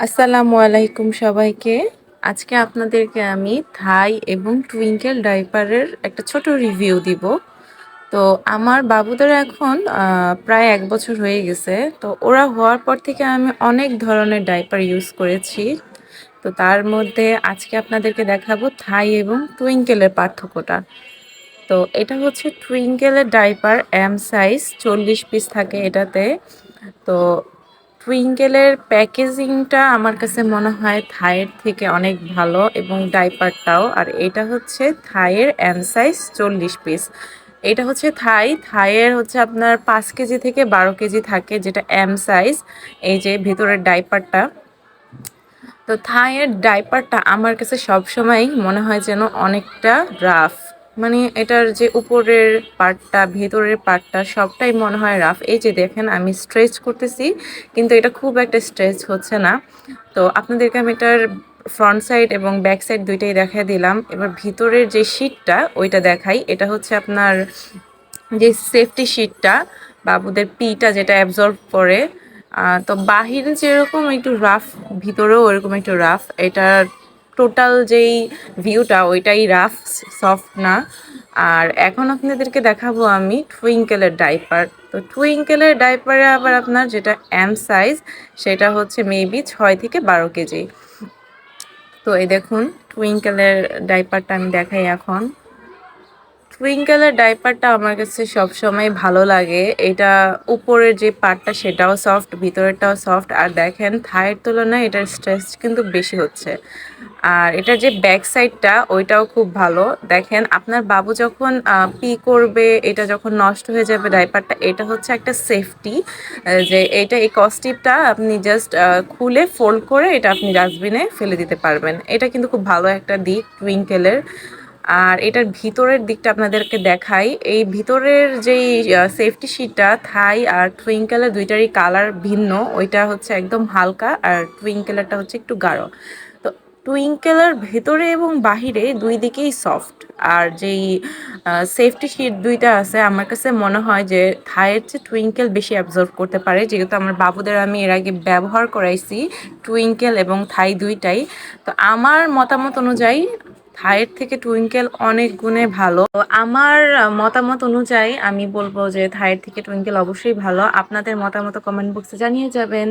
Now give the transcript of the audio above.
আসসালামু আলাইকুম সবাইকে। আজকে আপনাদেরকে আমি থাই এবং টুইঙ্কেল ডাইপারের একটা ছোট রিভিউ দিব। তো আমার বাবুদের এখন প্রায় এক বছর হয়ে গেছে। তো ওরা হওয়ার পর থেকে আমি অনেক ধরনের ডাইপার ইউজ করেছি। তো তার মধ্যে আজকে আপনাদেরকে দেখাবো থাই এবং টুইঙ্কেলের পার্থক্যটা। তো এটা হচ্ছে টুইঙ্কেলের ডাইপার এম সাইজ চল্লিশ পিস থাকে এটাতে। তো টুইঙ্কেলের প্যাকেজিংটা আমার কাছে মনে হয় থাইয়ের থেকে অনেক ভালো এবং ডাইপারটাও আর এটা হচ্ছে থাইয়ের এম সাইজ চল্লিশ পিস এটা হচ্ছে থাই। থাইয়ের হচ্ছে আপনার পাঁচ কেজি থেকে বারো কেজি থাকে যেটা এম সাইজ এই যে ভেতরের ডাইপারটা তো থাইয়ের ডাইপারটা আমার কাছে সবসময় মনে হয় যেন অনেকটা রাফ মানে এটার যে উপরের পার্টটা, ভেতরের পার্টটা সবটাই মনে হয় রাফ এই যে দেখেন, আমি স্ট্রেচ করতেছি, কিন্তু এটা খুব একটা স্ট্রেচ হচ্ছে না। তো আপনাদেরকে আমি এটার ফ্রন্ট সাইড এবং ব্যাক সাইড দুইটাই দেখাই দিলাম। এবার ভিতরের যে শীটটা ওইটা দেখাই। এটা হচ্ছে আপনার যে সেফটি শীটটা বাবুদের পিটা যেটা অ্যাবজর্ব করে। তো বাহিরে যেরকম একটু রাফ ভিতরেও ওরকম একটু রাফ এটার টোটাল যেই ভিউটা ওইটাই রাফ সফট না। আর এখন আপনাদেরকে দেখাবো আমি টুইঙ্কেলের ডাইপার তো টুইঙ্কেলের ডাইপারে আবার আপনার যেটা এম সাইজ সেটা হচ্ছে মেবি ছয় থেকে বারো কেজি। তো এই দেখুন টুইঙ্কেলের ডাইপারটা আমি দেখাই এখন। টুইঙ্কেলের ডাইপারটা আমার কাছে সবসময় ভালো লাগে। এটা উপরের যে পার্টটা সেটাও সফট ভিতরেরটাও সফট আর দেখেন, থায়ের তুলনায় এটার স্ট্রেস কিন্তু বেশি হচ্ছে। আর এটার যে ব্যাক সাইডটা ওইটাও খুব ভালো। দেখেন, আপনার বাবু যখন পি করবে, এটা যখন নষ্ট হয়ে যাবে ডাইপারটা এটা হচ্ছে একটা সেফটি যে এটা এই কস্টিপটা আপনি জাস্ট খুলে ফোল্ড করে এটা আপনি ডাস্টবিনে ফেলে দিতে পারবেন। এটা কিন্তু খুব ভালো একটা দিক টুইঙ্কেলের আর এটার ভিতরের দিকটা আপনাদেরকে দেখাই। এই ভিতরের যেই সেফটি শিটটা থাই আর টুইঙ্কেলের দুইটারই কালার ভিন্ন, ওইটা হচ্ছে একদম হালকা আর টুইঙ্কেলারটা হচ্ছে একটু গাঢ়। তো টুইঙ্কেলের ভেতরে এবং বাহিরে দুই দিকেই সফট আর যেই সেফটি শিট দুইটা আছে, আমার কাছে মনে হয় যে থাইয়ের চেয়ে টুইঙ্কেল বেশি অ্যাবজর্ভ করতে পারে। যেহেতু আমার বাবুদের আমি এর আগে ব্যবহার করাইছি টুইঙ্কেল এবং থাই দুইটাই। তো আমার মতামত অনুযায়ী থাইয়ের থেকে টুইঙ্কেল অনেক গুণে ভালো। আমার মতামত অনুযায়ী আমি বলব যে থাইয়ের থেকে টুইঙ্কেল অবশ্যই ভালো। আপনাদের মতামত কমেন্ট বক্সে জানিয়ে যাবেন।